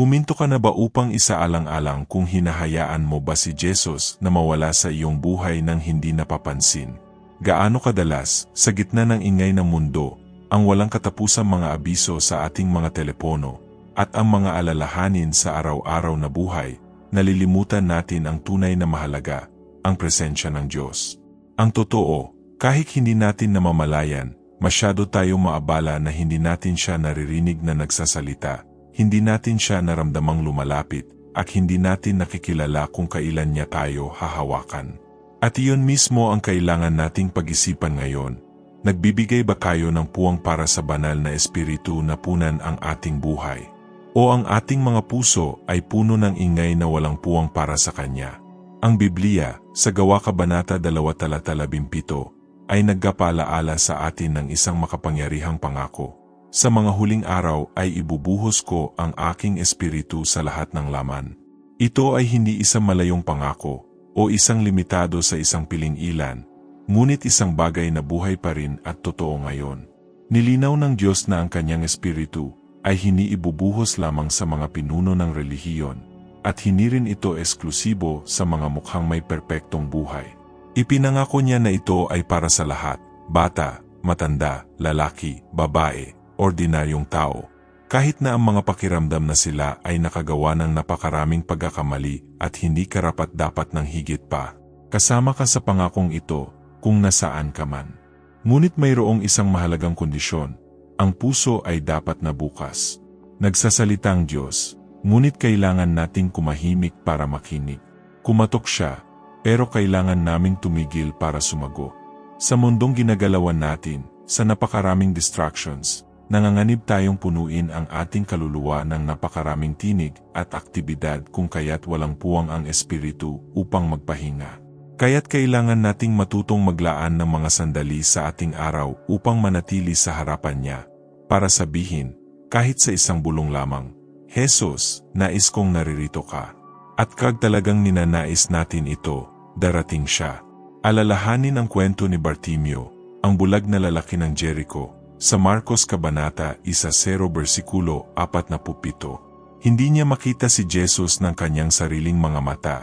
Huminto ka na ba upang isaalang-alang kung hinahayaan mo ba si Jesus na mawala sa iyong buhay nang hindi napapansin? Gaano kadalas, sa gitna ng ingay ng mundo, ang walang katapusang mga abiso sa ating mga telepono, at ang mga alalahanin sa araw-araw na buhay, nalilimutan natin ang tunay na mahalaga, ang presensya ng Diyos. Ang totoo, kahit hindi natin namamalayan, masyado tayong maabala na hindi natin siya naririnig na nagsasalita, hindi natin siya naramdamang lumalapit, at hindi natin nakikilala kung kailan niya tayo hahawakan. At iyon mismo ang kailangan nating pag-isipan ngayon. Nagbibigay ba kayo ng puwang para sa banal na espiritu na punan ang ating buhay? O ang ating mga puso ay puno ng ingay na walang puwang para sa Kanya? Ang Biblia, sa Gawa Kabanata 2 talata 17, ay nagkapalaala sa atin ng isang makapangyarihang pangako. Sa mga huling araw ay ibubuhos ko ang aking espiritu sa lahat ng laman. Ito ay hindi isang malayong pangako o isang limitado sa isang piling ilan, ngunit isang bagay na buhay pa rin at totoo ngayon. Nilinaw ng Diyos na ang kanyang espiritu ay hindi ibubuhos lamang sa mga pinuno ng relihiyon at hindi rin ito eksklusibo sa mga mukhang may perpektong buhay. Ipinangako niya na ito ay para sa lahat, bata, matanda, lalaki, babae, ordinaryong tao, kahit na ang mga pakiramdam na sila ay nakagawa ng napakaraming pagkakamali at hindi karapat-dapat ng higit pa. Kasama ka sa pangakong ito kung nasaan ka man. Ngunit mayroong isang mahalagang kondisyon, ang puso ay dapat na bukas. Nagsasalita ang Diyos, ngunit kailangan nating kumahimik para makinig. Kumatok siya, pero kailangan naming tumigil para sumago. Sa mundong ginagalawan natin, sa napakaraming distractions, nanganganib tayong punuin ang ating kaluluwa ng napakaraming tinig at aktibidad kung kaya't walang puwang ang espiritu upang magpahinga. Kaya't kailangan nating matutong maglaan ng mga sandali sa ating araw upang manatili sa harapan niya, para sabihin, kahit sa isang bulong lamang, Jesus, nais kong naririto ka. At kag talagang ninanais natin ito, darating siya. Alalahanin ang kwento ni Bartimeo, ang bulag na lalaki ng Jericho, sa Marcos Kabanata 1.0 versikulo 47. Hindi niya makita si Jesus ng kanyang sariling mga mata,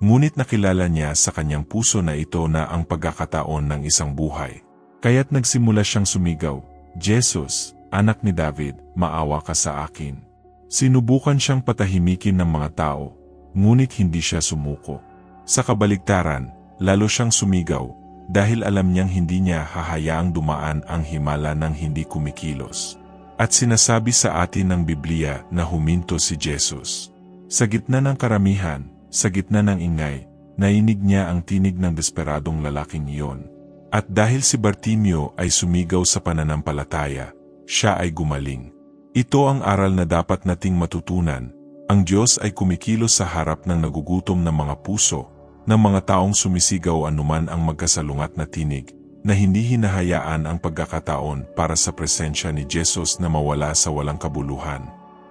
ngunit nakilala niya sa kanyang puso na ito na ang pagkakataon ng isang buhay. Kaya't nagsimula siyang sumigaw, Jesus, anak ni David, maawa ka sa akin. Sinubukan siyang patahimikin ng mga tao, ngunit hindi siya sumuko. Sa kabaligtaran, lalo siyang sumigaw dahil alam niyang hindi niya hahayaang dumaan ang himala ng hindi kumikilos. At sinasabi sa atin ng Biblia na huminto si Jesus. Sa gitna ng karamihan, sa gitna ng ingay, nainig niya ang tinig ng desperadong lalaking iyon. At dahil si Bartimeo ay sumigaw sa pananampalataya, siya ay gumaling. Ito ang aral na dapat nating matutunan ang Diyos ay kumikilos sa harap ng nagugutom na mga puso, ng mga taong sumisigaw anuman ang magkasalungat na tinig, na hindi hinahayaan ang pagkakataon para sa presensya ni Jesus na mawala sa walang kabuluhan.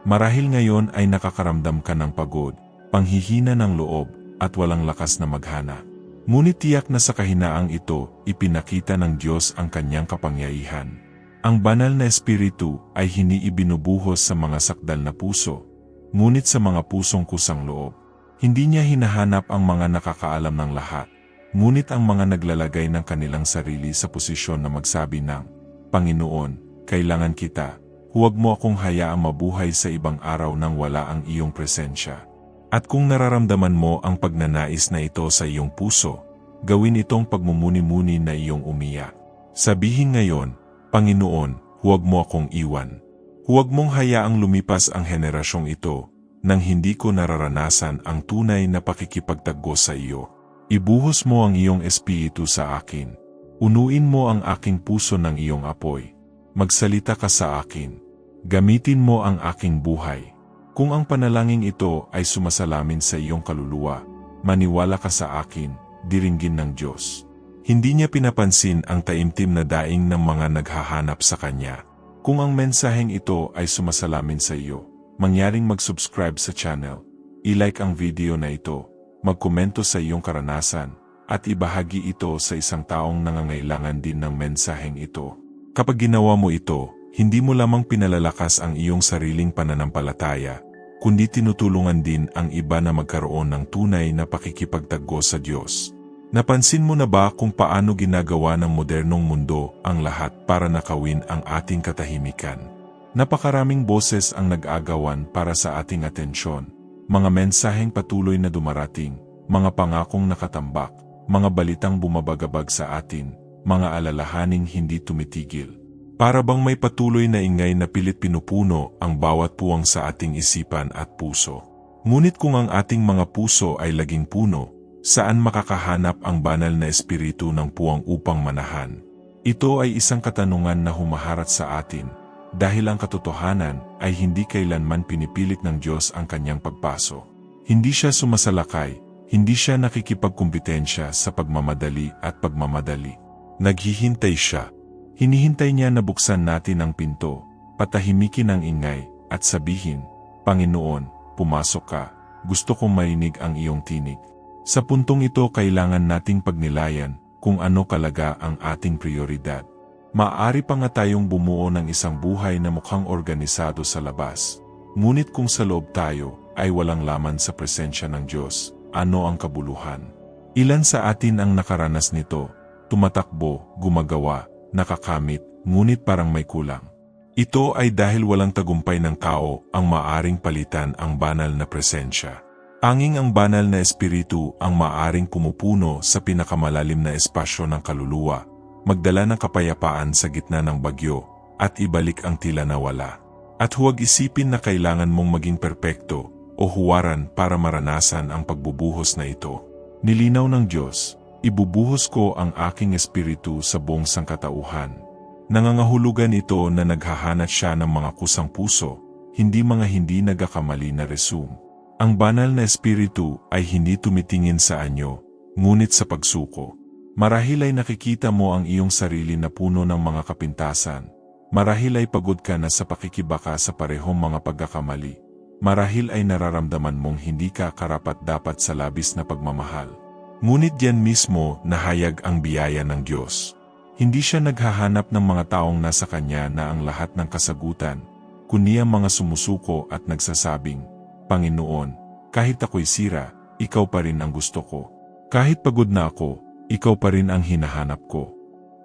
Marahil ngayon ay nakakaramdam ka ng pagod, panghihina ng loob, at walang lakas na maghana. Ngunit tiyak na sa kahinaang ito, ipinakita ng Diyos ang kanyang kapangyarihan. Ang banal na espiritu ay hindi ibinubuhos sa mga sakdal na puso, Ngunit sa mga pusong kusang loob, hindi niya hinahanap ang mga nakakaalam ng lahat, ngunit ang mga naglalagay ng kanilang sarili sa posisyon na magsabi ng, Panginoon, kailangan kita, huwag mo akong hayaang mabuhay sa ibang araw nang wala ang iyong presensya. At kung nararamdaman mo ang pagnanais na ito sa iyong puso, gawin itong pagmumuni-muni na iyong umiyak. Sabihin ngayon, Panginoon, huwag mo akong iwan. Huwag mong hayaang lumipas ang henerasyong ito nang hindi ko nararanasan ang tunay na pakikipagtaggo sa iyo. Ibuhos mo ang iyong espiritu sa akin. Unuin mo ang aking puso ng iyong apoy. Magsalita ka sa akin. Gamitin mo ang aking buhay. Kung ang panalangin ito ay sumasalamin sa iyong kaluluwa, maniwala ka sa akin, diringgin ng Diyos. Hindi niya pinapansin ang taimtim na daing ng mga naghahanap sa Kanya. Kung ang mensaheng ito ay sumasalamin sa iyo, mangyaring mag-subscribe sa channel, i-like ang video na ito, magkomento sa iyong karanasan, at ibahagi ito sa isang taong nangangailangan din ng mensaheng ito. Kapag ginawa mo ito, hindi mo lamang pinalalakas ang iyong sariling pananampalataya, kundi tinutulungan din ang iba na magkaroon ng tunay na pakikipagtagpo sa Diyos. Napansin mo na ba kung paano ginagawa ng modernong mundo ang lahat para nakawin ang ating katahimikan? Napakaraming boses ang nag-agawan para sa ating atensyon. Mga mensaheng patuloy na dumarating, mga pangakong nakatambak, mga balitang bumabagabag sa atin, mga alalahaning hindi tumitigil. Para bang may patuloy na ingay na pilit pinupuno ang bawat puwang sa ating isipan at puso. Ngunit kung ang ating mga puso ay laging puno, Saan makakahanap ang banal na espiritu ng puwang upang manahan? Ito ay isang katanungan na humaharap sa atin, dahil ang katotohanan ay hindi kailanman pinipilit ng Diyos ang kanyang pagpaso. Hindi siya sumasalakay, hindi siya nakikipagkumpetensya sa pagmamadali at pagmamadali. Naghihintay siya. Hinihintay niya na buksan natin ang pinto, patahimikin ang ingay, at sabihin, Panginoon, pumasok ka, gusto kong marinig ang iyong tinig. Sa puntong ito kailangan nating pagnilayan kung ano kalaga ang ating prioridad. Maari pa nga tayong bumuo ng isang buhay na mukhang organisado sa labas. Ngunit kung sa loob tayo ay walang laman sa presensya ng Diyos, ano ang kabuluhan? Ilan sa atin ang nakaranas nito, tumatakbo, gumagawa, nakakamit, ngunit parang may kulang. Ito ay dahil walang tagumpay ng tao ang maaring palitan ang banal na presensya. Anging ang banal na espiritu ang maaring pumupuno sa pinakamalalim na espasyo ng kaluluwa, magdala ng kapayapaan sa gitna ng bagyo, at ibalik ang tila na wala. At huwag isipin na kailangan mong maging perpekto o huwaran para maranasan ang pagbubuhos na ito. Nilinaw ng Diyos, ibubuhos ko ang aking espiritu sa buong sangkatauhan. Nangangahulugan ito na naghahanat siya ng mga kusang puso, hindi mga hindi nagakamali na resume. Ang banal na espiritu ay hindi tumitingin sa anyo, ngunit sa pagsuko. Marahil ay nakikita mo ang iyong sarili na puno ng mga kapintasan. Marahil ay pagod ka na sa pakikibaka sa parehong mga pagkakamali. Marahil ay nararamdaman mong hindi ka karapat-dapat sa labis na pagmamahal. Ngunit diyan mismo nahayag ang biyaya ng Diyos. Hindi siya naghahanap ng mga taong nasa Kanya na ang lahat ng kasagutan, kundi ang mga sumusuko at nagsasabing, Panginoon, kahit ako'y sira, ikaw pa rin ang gusto ko. Kahit pagod na ako, ikaw pa rin ang hinahanap ko.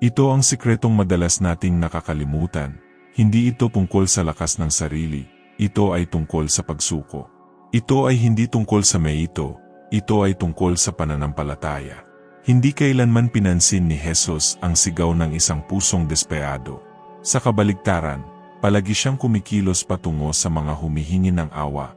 Ito ang sikretong madalas nating nakakalimutan. Hindi ito tungkol sa lakas ng sarili, ito ay tungkol sa pagsuko. Ito ay hindi tungkol sa may ito, ito ay tungkol sa pananampalataya. Hindi kailanman pinansin ni Jesus ang sigaw ng isang pusong despeado. Sa kabaligtaran, palagi siyang kumikilos patungo sa mga humihingi ng awa,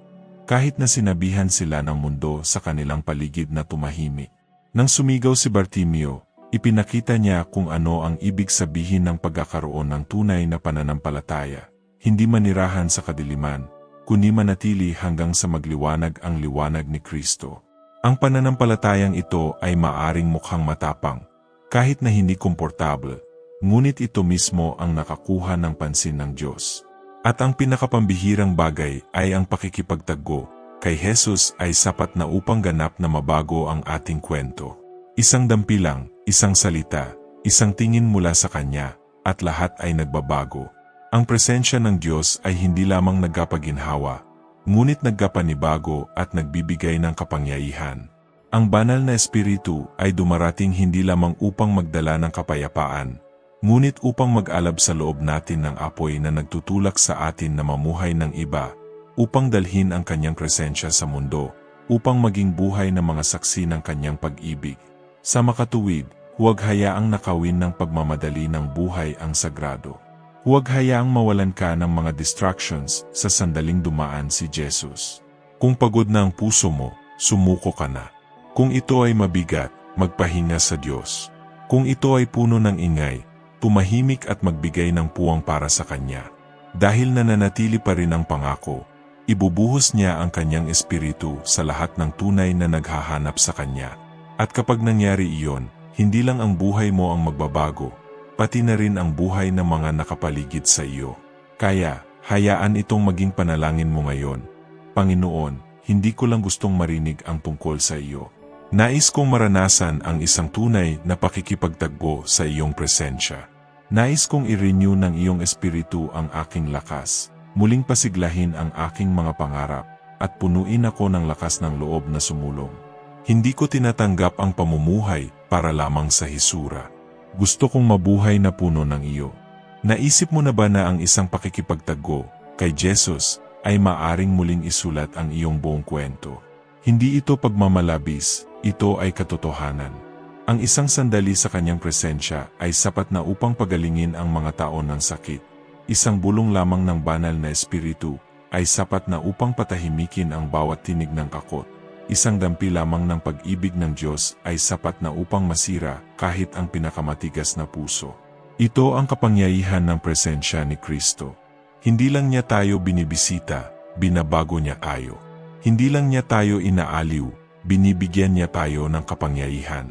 kahit na sinabihan sila ng mundo sa kanilang paligid na tumahimik. Nang sumigaw si Bartimeo, ipinakita niya kung ano ang ibig sabihin ng pagkakaroon ng tunay na pananampalataya, hindi manirahan sa kadiliman, kundi manatili hanggang sa magliwanag ang liwanag ni Kristo. Ang pananampalatayang ito ay maaring mukhang matapang, kahit na hindi komportable, ngunit ito mismo ang nakakuha ng pansin ng Diyos. At ang pinakapambihirang bagay ay ang pakikipagtaggo kay Jesus ay sapat na upang ganap na mabago ang ating kwento. Isang dampilang, isang salita, isang tingin mula sa Kanya, at lahat ay nagbabago. Ang presensya ng Diyos ay hindi lamang nagkapaginhawa, ngunit nagkapanibago at nagbibigay ng kapangyarihan. Ang banal na espiritu ay dumarating hindi lamang upang magdala ng kapayapaan, Ngunit upang mag-alab sa loob natin ng apoy na nagtutulak sa atin na mamuhay ng iba, upang dalhin ang kanyang presensya sa mundo, upang maging buhay ng mga saksi ng kanyang pag-ibig. Sa makatuwid, huwag hayaang nakawin ng pagmamadali ng buhay ang sagrado. Huwag hayaang mawalan ka ng mga distractions sa sandaling dumaan si Jesus. Kung pagod na ang puso mo, sumuko ka na. Kung ito ay mabigat, magpahinga sa Diyos. Kung ito ay puno ng ingay, tumahimik at magbigay ng puwang para sa kanya. Dahil nananatili pa rin ang pangako, ibubuhos niya ang kanyang espiritu sa lahat ng tunay na naghahanap sa kanya. At kapag nangyari iyon, hindi lang ang buhay mo ang magbabago, pati na rin ang buhay ng mga nakapaligid sa iyo. Kaya, hayaan itong maging panalangin mo ngayon. Panginoon, hindi ko lang gustong marinig ang tungkol sa iyo. Nais kong maranasan ang isang tunay na pakikipagtagbo sa iyong presensya. Nais kong i-renew ng iyong espiritu ang aking lakas, muling pasiglahin ang aking mga pangarap, at punuin ako ng lakas ng loob na sumulong. Hindi ko tinatanggap ang pamumuhay para lamang sa hisura. Gusto kong mabuhay na puno ng iyo. Naisip mo na ba na ang isang pakikipagtaggo kay Jesus ay maaring muling isulat ang iyong buong kwento? Hindi ito pagmamalabis, ito ay katotohanan. Ang isang sandali sa kanyang presensya ay sapat na upang pagalingin ang mga tao ng sakit. Isang bulong lamang ng banal na espiritu ay sapat na upang patahimikin ang bawat tinig ng kakot. Isang dampi lamang ng pag-ibig ng Diyos ay sapat na upang masira kahit ang pinakamatigas na puso. Ito ang kapangyarihan ng presensya ni Kristo. Hindi lang niya tayo binibisita, binabago niya tayo. Hindi lang niya tayo inaaliw, binibigyan niya tayo ng kapangyarihan.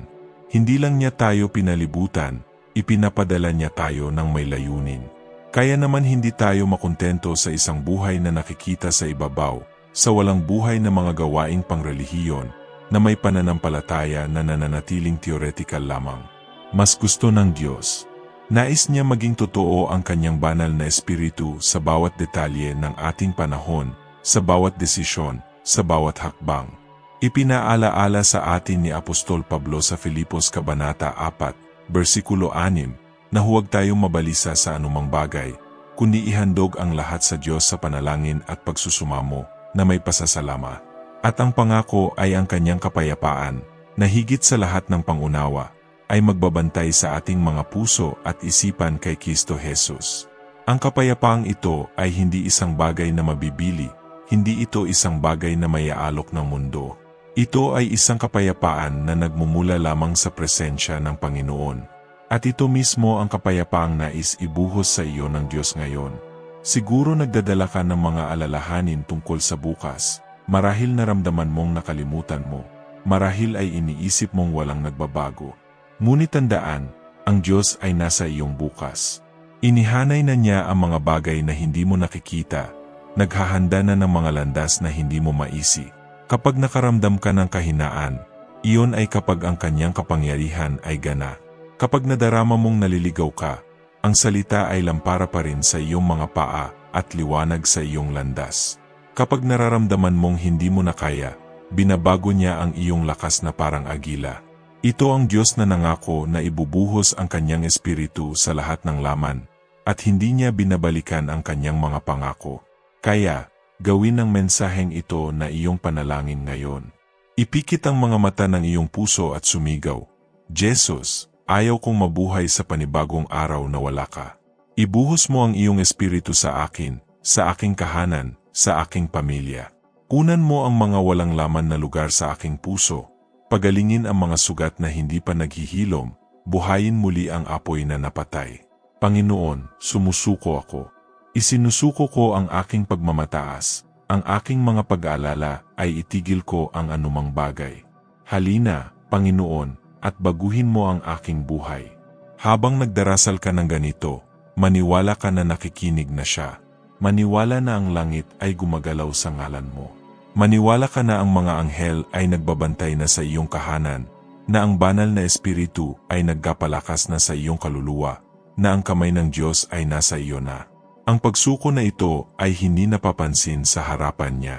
Hindi lang niya tayo pinalibutan, ipinapadala niya tayo ng may layunin. Kaya naman hindi tayo makontento sa isang buhay na nakikita sa ibabaw, sa walang buhay na mga gawaing pangrelihiyon, na may pananampalataya na nananatiling theoretical lamang. Mas gusto ng Diyos. Nais niya maging totoo ang kanyang banal na espiritu sa bawat detalye ng ating panahon, sa bawat desisyon, sa bawat hakbang. Ipinaalaala sa atin ni Apostol Pablo sa Filipos Kabanata 4, versikulo 6, na huwag tayong mabalisa sa anumang bagay, kundi ihandog ang lahat sa Diyos sa panalangin at pagsusumamo na may pasasalamat. At ang pangako ay ang kanyang kapayapaan, na higit sa lahat ng pangunawa, ay magbabantay sa ating mga puso at isipan kay Kristo Jesus. Ang kapayapaang ito ay hindi isang bagay na mabibili, hindi ito isang bagay na mayaalok ng mundo. Ito ay isang kapayapaan na nagmumula lamang sa presensya ng Panginoon. At ito mismo ang kapayapaang nais ibuhos sa iyo ng Diyos ngayon. Siguro nagdadala ka ng mga alalahanin tungkol sa bukas, marahil naramdaman mong nakalimutan mo, marahil ay iniisip mong walang nagbabago. Ngunit tandaan, ang Diyos ay nasa iyong bukas. Inihanay na niya ang mga bagay na hindi mo nakikita, naghahanda na ng mga landas na hindi mo maisi. Kapag nakaramdam ka ng kahinaan, iyon ay kapag ang kanyang kapangyarihan ay gana. Kapag nadarama mong naliligaw ka, ang salita ay lampara pa rin sa iyong mga paa at liwanag sa iyong landas. Kapag nararamdaman mong hindi mo na kaya, binabago niya ang iyong lakas na parang agila. Ito ang Diyos na nangako na ibubuhos ang kanyang espiritu sa lahat ng laman, at hindi niya binabalikan ang kanyang mga pangako. Kaya, gawin ang mensaheng ito na iyong panalangin ngayon. Ipikit ang mga mata ng iyong puso at sumigaw, Jesus, Ayaw kong mabuhay sa panibagong araw na wala ka. Ibuhos mo ang iyong espiritu sa akin, sa aking kahanan, sa aking pamilya. Kunan mo ang mga walang laman na lugar sa aking puso. Pagalingin ang mga sugat na hindi pa naghihilom, buhayin muli ang apoy na napatay. Panginoon, sumusuko ako. Isinusuko ko ang aking pagmamataas, ang aking mga pag-aalala ay itigil ko ang anumang bagay. Halina, Panginoon, at baguhin mo ang aking buhay. Habang nagdarasal ka ng ganito, maniwala ka na nakikinig na siya. Maniwala na ang langit ay gumagalaw sa ngalan mo. Maniwala ka na ang mga anghel ay nagbabantay na sa iyong kahanan, na ang banal na espiritu ay nagkapalakas na sa iyong kaluluwa, na ang kamay ng Diyos ay nasa iyo na. Ang pagsuko na ito ay hindi napapansin sa harapan niya.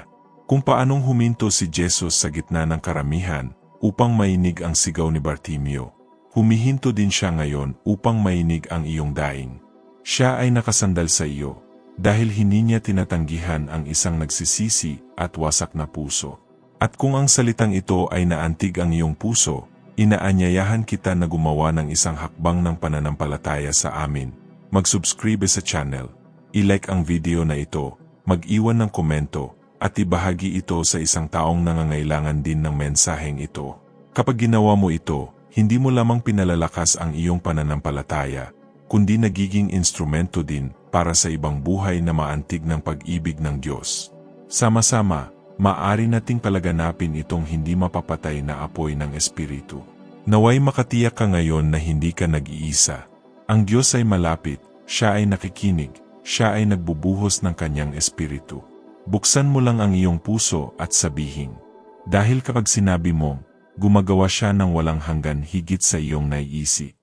Kung paanong huminto si Jesus sa gitna ng karamihan, upang mainig ang sigaw ni Bartimeo. Humihinto din siya ngayon upang mainig ang iyong daing. Siya ay nakasandal sa iyo, dahil hindi niya tinatanggihan ang isang nagsisisi at wasak na puso. At kung ang salitang ito ay naantig ang iyong puso, inaanyayahan kita na gumawa ng isang hakbang ng pananampalataya sa amin. Mag-subscribe sa channel, i-like ang video na ito, mag-iwan ng komento, at ibahagi ito sa isang taong nangangailangan din ng mensaheng ito. Kapag ginawa mo ito, hindi mo lamang pinalalakas ang iyong pananampalataya, kundi nagiging instrumento din para sa ibang buhay na maantig ng pag-ibig ng Diyos. Sama-sama, maari nating palaganapin itong hindi mapapatay na apoy ng Espiritu. Naway makatiyak ka ngayon na hindi ka nag-iisa. Ang Diyos ay malapit, siya ay nakikinig, siya ay nagbubuhos ng kanyang Espiritu. Buksan mo lang ang iyong puso at sabihin. Dahil kapag sinabi mo, gumagawa siya ng walang hanggan higit sa iyong naiisip.